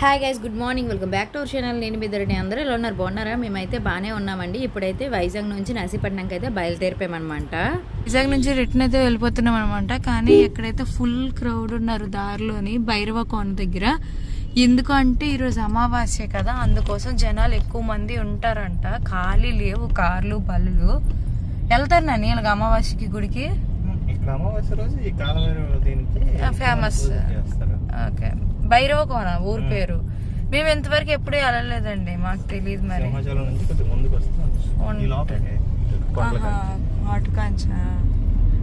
Hi guys good morning welcome back to our channel నేను మీ ఇద్దరిని అందరూ ఎలా ఉన్నారు? బాగున్నారా? మేమైతే బాగానే ఉన్నామండి. ఇప్పుడైతే వైజాగ్ నుంచి నర్సీపట్నంకి అయితే బయలుదేరిపోయామన్నమాట. వైజాగ్ నుంచి రిటర్న్ అయితే వెళ్ళిపోతున్నాం అనమాట కానీ ఎక్కడైతే ఫుల్ క్రౌడ్ ఉన్నారు దారిలోని భైరవ కోన దగ్గర ఎందుకు అంటే ఈరోజు అమావాస్య కదా అందుకోసం జనాలు ఎక్కువ మంది ఉంటారంట. ఖాళీ లేవు కార్లు బళ్ళు. వెళ్తారు నాని ఇలాగ అమావాస్యకి గుడికి? అమావాస్య రోజు ఈ కాలవేరు దీనికి చేస్తారు. ఓకే. భైరవ కోన ఊరు పేరు. మేము ఎంతవరకు ఎప్పుడూ వెళ్ళలేదండి మాకు తెలియదు మరి. అటుకాంచా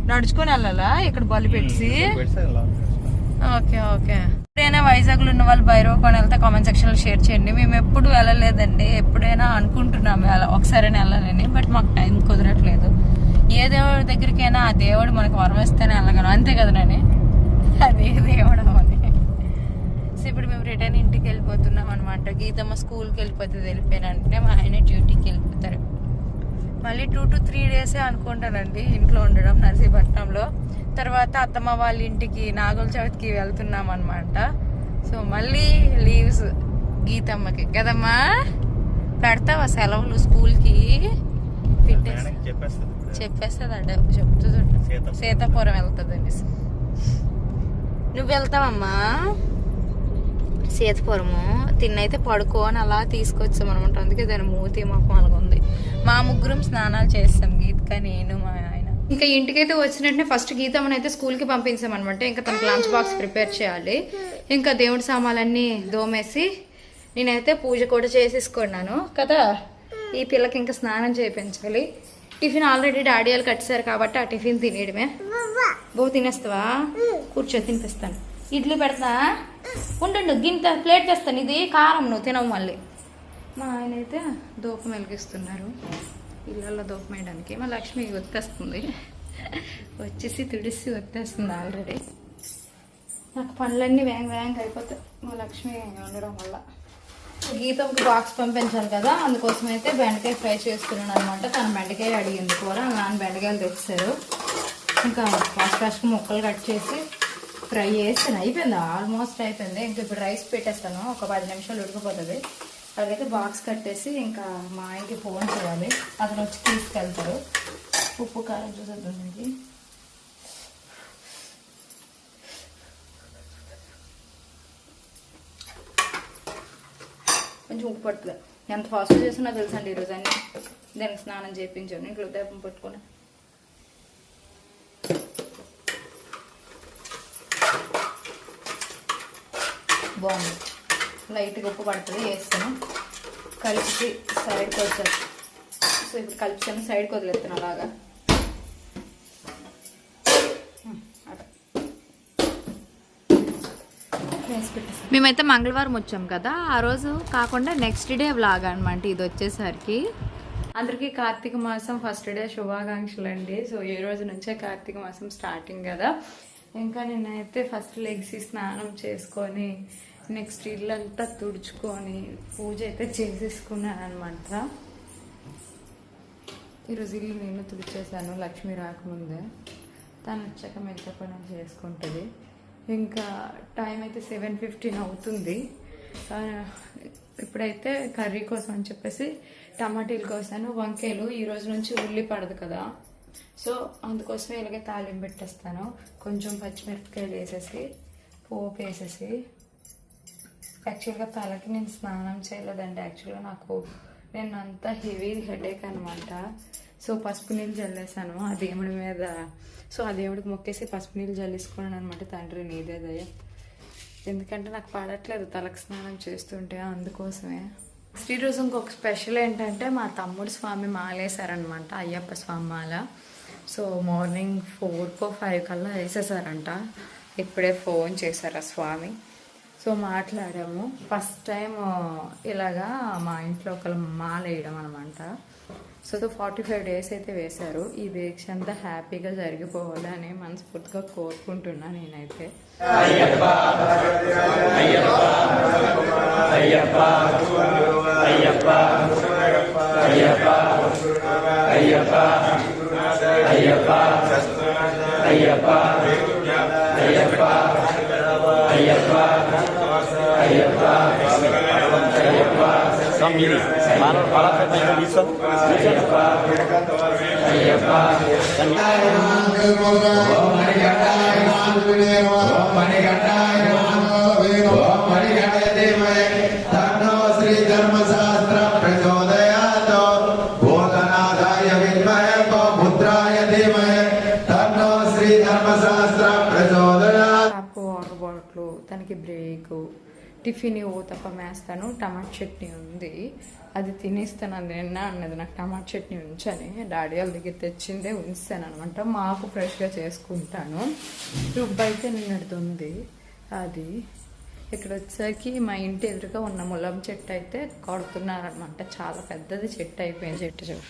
నడుచుకొని వెళ్ళాలా? ఇక్కడ బలి పెట్టి. Okay okay. ఎప్పుడైనా వైజాగ్లో ఉన్న వాళ్ళు భైరవ కోన వెళ్తే కామెంట్ సెక్షన్లో షేర్ చేయండి. మేము ఎప్పుడు వెళ్ళలేదండి. ఎప్పుడైనా అనుకుంటున్నాము అలా ఒకసారి వెళ్ళాలని బట్ మాకు టైం కుదరట్లేదు. ఏ దేవుడి దగ్గరికైనా ఆ దేవుడు మనకు వరం ఇస్తేనే వెళ్ళగలం. అంతే కదా నేను అదే దేవుడు సో ఇప్పుడు మేము రిటర్న్ ఇంటికి వెళ్ళిపోతున్నాం అనమాట గీతమ్మ స్కూల్కి వెళ్ళిపోతుంది వెళ్ళిపోయినంటే మా ఆయన డ్యూటీకి వెళ్ళిపోతారు. మళ్ళీ టూ టు త్రీ డేసే అనుకుంటానండి ఇంట్లో ఉండడం నర్సీపట్నంలో. తర్వాత అత్తమ్మ వాళ్ళ ఇంటికి నాగుల చవితికి వెళ్తున్నాం అనమాట సో మళ్ళీ లీవ్స్ గీతమ్మకి. కదమ్మా? పెడతావా సెలవులు స్కూల్కి పెట్టేసి మేడంకి చెప్పేస్తుంది ఇప్పుడు. చెప్పేస్తుంది అంటే చెప్తుందంట. సీతాపురం. సీతాపురం వెళ్తుంది అనేసి నువ్వు వెళ్తావమ్మా? సీతపురము తిన్నైతే పడుకో అని అలా తీసుకొచ్చాం అనమాట అందుకే దాని మూతి మాకు అలాగుంది. మా ముగ్గురం స్నానాలు చేస్తాం గీత్క నేను మా ఆయన. ఇంకా ఇంటికైతే వచ్చినట్టే ఫస్ట్ గీతమ్మని అయితే స్కూల్కి పంపించామన్నమాట ఇంకా తనకు లంచ్ బాక్స్ ప్రిపేర్ చేయాలి. ఇంకా దేవుడి సామాన్లన్నీ దోమేసి నేనైతే పూజ కూడా చేసేసుకున్నాను. కదా? ఈ పిల్లకి ఇంకా స్నానం చేయించాలి. టిఫిన్ ఆల్రెడీ డాడీ వాళ్ళు కట్టేశారు కాబట్టి ఆ టిఫిన్ తినేయడమే. బో తినేస్తావా? కూర్చో తినిపిస్తాను. ఇడ్లీ పెడతా. ఉండండు గింత ప్లేట్ తెస్తాను. ఇది కారం నువ్వు తినవు మళ్ళీ. మా ఆయన అయితే దూపం వెలిగిస్తున్నారు ఇళ్ళల్లో దూపం వేయడానికి మా లక్ష్మి వచ్చేస్తుంది వచ్చేసి తుడిసి వచ్చేస్తుంది ఆల్రెడీ. నాకు పనులన్నీ వేగ వేగంగా అయిపోతాయి మా లక్ష్మి ఉండడం వల్ల. గీతంకి బాక్స్ పంపించాలి కదా అందుకోసం అయితే బెండకాయ ఫ్రై చేస్తున్నాను అనమాట తను బెండకాయ అడిగింది కూర నాన్న బెండకాయలు తెచ్చారు. ఇంకా ఫాస్ట్ ఫాస్ట్గా ముక్కలు కట్ చేసి ఫ్రై చేస్తాను. అయిపోయింది? ఆల్మోస్ట్ అయిపోయింది. ఇంకా ఇప్పుడు రైస్ పెట్టేస్తాను. ఒక పది నిమిషాలు ఉడికిపోతుంది. అదైతే బాక్స్ కట్టేసి ఇంకా మా ఆయనకి ఫోన్ చేయాలి. అతను వచ్చి తీసుకెళ్తారు ఉప్పు కారం చూసేద్దాం కొంచెం ఉప్పు పడుతుంది. ఎంత ఫాస్ట్ చేస్తున్నా తెలుసండి ఈరోజు అని దానికి స్నానం చేయించాను. ఇంట్లో దీపం పెట్టుకొని. బాగుంది. లైట్గా ఉప్పు పడుతుంది వేస్తాను. కలిపి సైడ్కి వచ్చాను సో ఇప్పుడు కలిపిస్తాను సైడ్కి వదిలేస్తాను అలాగా. మేమైతే మంగళవారం వచ్చాం కదా ఆ రోజు కాకుండా నెక్స్ట్ డే వ్లాగ్ అనమాట ఇది వచ్చేసరికి. అందరికీ కార్తీక మాసం ఫస్ట్ డే శుభాకాంక్షలు అండి. సో ఈ రోజు నుంచే కార్తీక మాసం స్టార్టింగ్ కదా. ఇంకా నేనైతే ఫస్ట్ లెగ్సి స్నానం చేసుకొని నెక్స్ట్ ఇల్లంతా తుడుచుకొని పూజ అయితే చేసేసుకున్నాను అనమాట ఈరోజు ఇల్లు నేను తుడిచేసాను లక్ష్మి రాకముందే. తను వచ్చాక మిగతా పనులు చేసుకుంటుంది. ఇంకా టైం అయితే సెవెన్ ఫిఫ్టీన్ అవుతుంది. ఇప్పుడైతే కర్రీ కోసం అని చెప్పేసి టమాటీలు కోసాను వంకాయలు. ఈ రోజు నుంచి ఉల్లి పడదు కదా. సో అందుకోసమే ఇలాగే తాలింపు పెట్టేస్తాను. కొంచెం పచ్చిమిరపకాయలు వేసేసి పోపు వేసేసి. యాక్చువల్గా తలకి నేను స్నానం చేయలేదండి. యాక్చువల్గా నాకు నేను అంత హెవీ హెడేక్ అనమాట సో పసుపు నీళ్ళు చల్లేసాను ఆ దేవుడి మీద. సో ఆ దేవుడికి మొక్కేసి పసుపు నీళ్ళు చల్లేసుకున్నాను అనమాట తండ్రి నీదే దయ. ఎందుకంటే నాకు పడట్లేదు తలకు స్నానం చేస్తుంటే అందుకోసమే. శ్రీ రోజు ఇంకొక స్పెషల్ ఏంటంటే మా తమ్ముడు స్వామి మాలేశారనమాట అయ్యప్ప స్వామి మాల. సో మార్నింగ్ ఫోర్కో ఫైవ్ కల్లా వేసేసారంట ఇప్పుడే ఫోన్ చేశారు ఆ స్వామి. సో మాట్లాడాము ఫస్ట్ టైం ఇలాగా మా ఇంట్లో ఒకరు మాల వేయడం అనమాట సో ఫార్టీ ఫైవ్ డేస్ అయితే వేశారు ఈ దీక్ష అంతా హ్యాపీగా జరిగిపోవాలని మనస్ఫూర్తిగా కోరుకుంటున్నా నేనైతే అయ్యప్ప మీది మానవ కళాక్షేత్రం తీసుకో శ్రీ ధర్మశాస్త్ర ప్రచోదయాత్ భూతనాథాయ విద్మహే ముద్రాయ ధీమహే తన్నో శ్రీ ధర్మశాస్త్ర ప్రచోదయాత్ టాప్ వాటర్ బాటిల్ తనకి బ్రేక్. టిఫిన్ ఊతప్పం వేస్తాను టమాటా చట్నీ ఉంది. అది తినేస్తాను అది నిన్న అన్నది నాకు టమాటా చట్నీ ఉంచని. డాడీ వాళ్ళ దగ్గర తెచ్చిందే ఉంచాను అనమాట మాకు ఫ్రెష్గా చేసుకుంటాను. రుబ్బు అయితే నిన్నటిది ఉంది. అది ఇక్కడ వచ్చేసరికి మా ఇంటి ఎదురుగా ఉన్న ములం చెట్టు అయితే కొడుతున్నారనమాట చాలా పెద్దది చెట్టు అయిపోయింది చెట్టు చూడు.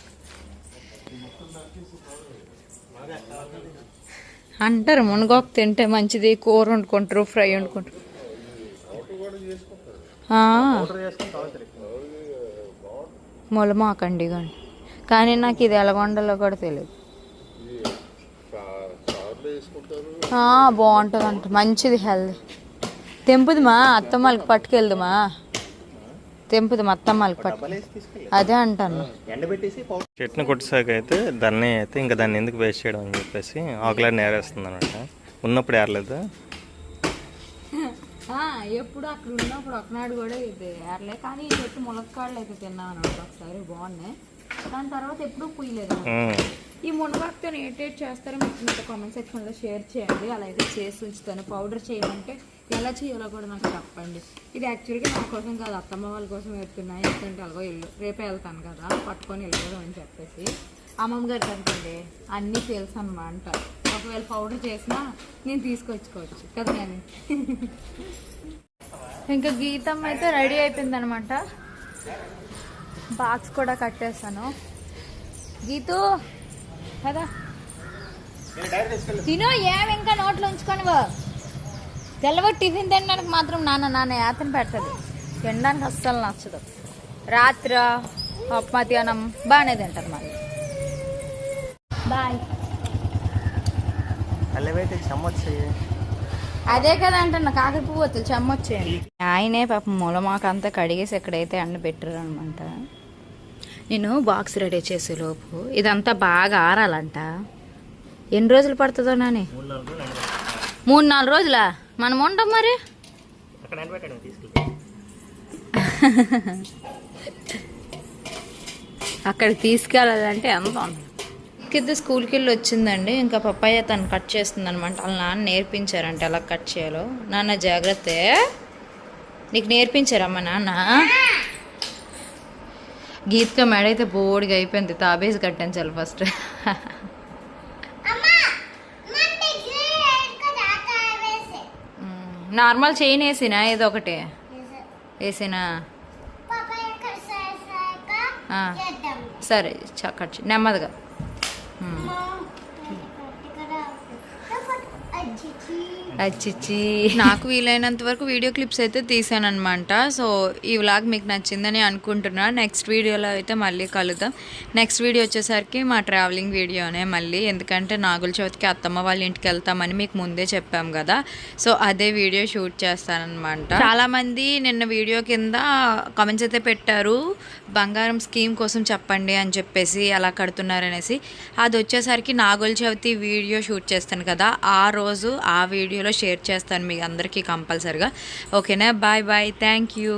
అంటారు మునగాకు తింటే మంచిది కూర వండుకుంటారు ఫ్రై వండుకుంటారు. ములమాకండి కానీ కానీ నాకు ఇది ఎలా వండాలో కూడా తెలియదు బాగుంటుంది అంట మంచిది హెల్దీ. తెంపుది మా అత్తమ్మలకి పట్టుకెళ్దుమా? తెంపుది మా అత్తమ్మలకి పట్టు అదే అంటాను. ఎండబెట్టేసి చెట్టును కొట్టేసాక అయితే దాన్ని అయితే ఇంకా దాన్ని ఎందుకు వేస్ట్ చేయడం అని చెప్పేసి ఆకులాడి నేరేస్తుంది అనమాట ఉన్నప్పుడు ఏరలేదు. ఎప్పుడు అక్కడ ఉన్నప్పుడు ఒకనాడు కూడా ఇది ఏర్లే కానీ ఈ చెట్టు ములక్కాడలు అయితే తిన్నాను అనమాట ఒకసారి బాగున్నాయి. దాని తర్వాత ఎప్పుడూ పుయ్యలేదు. ఈ మునగాకుతో ఏటేట్ చేస్తారో మీకు మీతో కామెంట్ సెక్షన్లో షేర్ చేయండి. అలా అయితే చేసి ఉంచుతాను. పౌడర్ చేయమంటే ఎలా చేయాలో కూడా నాకు చెప్పండి. ఇది యాక్చువల్గా నా కోసం కాదు అత్తమ్మ వాళ్ళ కోసం వెళ్తున్నాయి ఎందుకంటే అలాగో ఇల్లు రేపే వెళ్తాను కదా పట్టుకొని వెళ్ళదు అని చెప్పేసి. అమ్మమ్మ గారికి అనుకోండి అన్నీ తెలుసు అన్నమాట. ఒకవేళ పౌడర్ చేసినా నేను తీసుకొచ్చుకోవచ్చు. కదా నేను ఇంకా గీతం అయితే రెడీ అయిపోయింది అనమాట బాక్స్ కూడా కట్టేస్తాను. గీతు కదా తిను ఏం ఇంకా నోట్లో ఉంచుకొని తెల్లవారు టిఫిన్ తినడానికి మాత్రం నాన్న నాన్న యాతన పెడుతుంది. తినడానికి అస్సలు నచ్చదు. రాత్రి మధ్యాహ్నం బాగానే తింటారు మరి. బాయ్. అల్లెవైతే చెమ్మొచ్చి. అదే కదా అంటున్నా కాకర పువ్వు వస్తుంది చెమ్మొచ్చేయండి ఆయనే పాపం మూలమాక అంతా కడిగేసి ఎక్కడైతే ఎండ పెట్టారు అనమాట నేను బాక్స్ రెడీ చేసే లోపు ఇదంతా బాగా ఆరాలంట. ఎన్ని రోజులు పడుతుందో నాని? మూడు నాలుగు రోజులు ఎండబెట్టాలి. మూడు నాలుగు రోజులా? మనం ఉండం మరి? అక్కడికి తీసుకెళ్ళాలంటే ఎంత ఉంటుంది కింద స్కూల్కి వెళ్ళి వచ్చిందండి ఇంకా పప్పాయ తను కట్ చేస్తుంది అనమాట వాళ్ళ నాన్న నేర్పించారంట ఎలా కట్ చేయాలో. నాన్న జాగ్రత్త. నీకు నేర్పించారమ్మా నాన్న? గీత్క మెడ అయితే బోడిగా అయిపోయింది. తాబేసి కట్టించాలి ఫస్ట్. నార్మల్ చైన్ వేసినా? ఏదో ఒకటి. వేసినా. సరే కట్ నెమ్మదిగా. Hmm. అచ్చిచ్చి. నాకు వీలైనంత వరకు వీడియో క్లిప్స్ అయితే తీసాను అనమాట సో ఈ వ్లాగ్ మీకు నచ్చిందని అనుకుంటున్నా. నెక్స్ట్ వీడియోలో అయితే మళ్ళీ కలుద్దాం. నెక్స్ట్ వీడియో వచ్చేసరికి మా ట్రావెలింగ్ వీడియోనే మళ్ళీ. ఎందుకంటే నాగుల చవితికి అత్తమ్మ వాళ్ళ ఇంటికి వెళ్తామని మీకు ముందే చెప్పాం కదా. సో అదే వీడియో షూట్ చేస్తానమాట చాలామంది నిన్న వీడియో కింద కామెంట్స్ అయితే పెట్టారు. బంగారం స్కీమ్ కోసం చెప్పండి అని చెప్పేసి ఎలా కడుతున్నారనేసి. అది వచ్చేసరికి నాగుల చవితి వీడియో షూట్ చేస్తాను కదా. ఆ రోజు ఆ వీడియో వీడియోలో షేర్ చేస్తాను మీ అందరికీ కంపల్సరిగా. ఓకేనా? Bye bye. Thank you.